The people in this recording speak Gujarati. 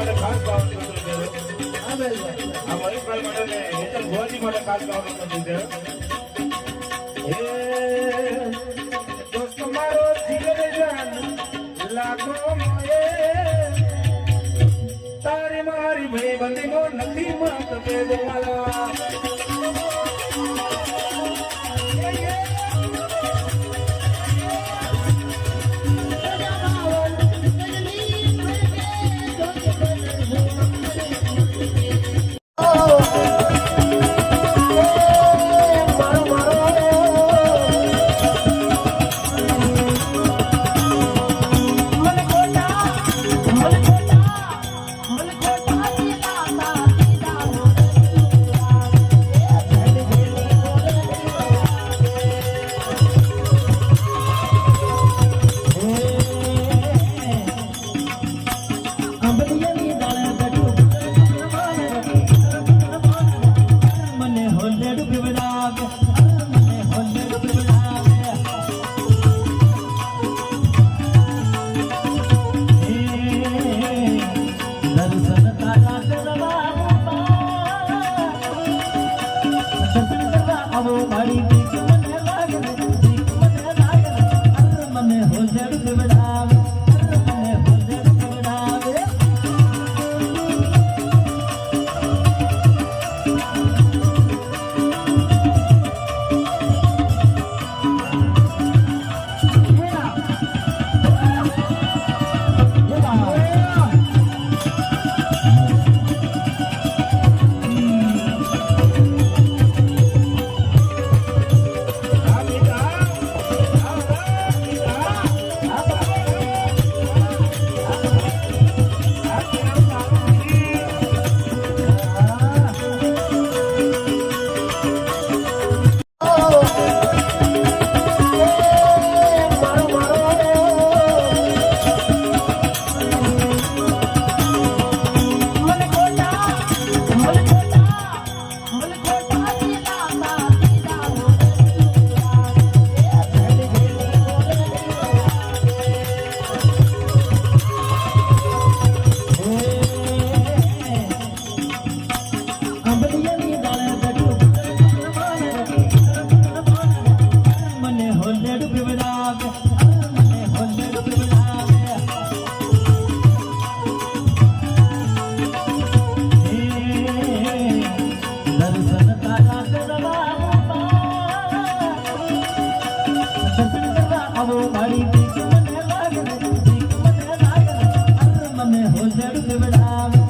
માટે ખાસ ભાવનું આ મયુરભાઈ માટે હેતલ ભુવાજી માટે ખાસ ભાવનું કીધું છે દોસ્ત મારો જીગર જાન લાગો મોએ તારી મારી ભાઈ બંધી નો નથી મત ભેદ માલા ನಾವು ಮರಿದು મને હોજડ દેવડાવ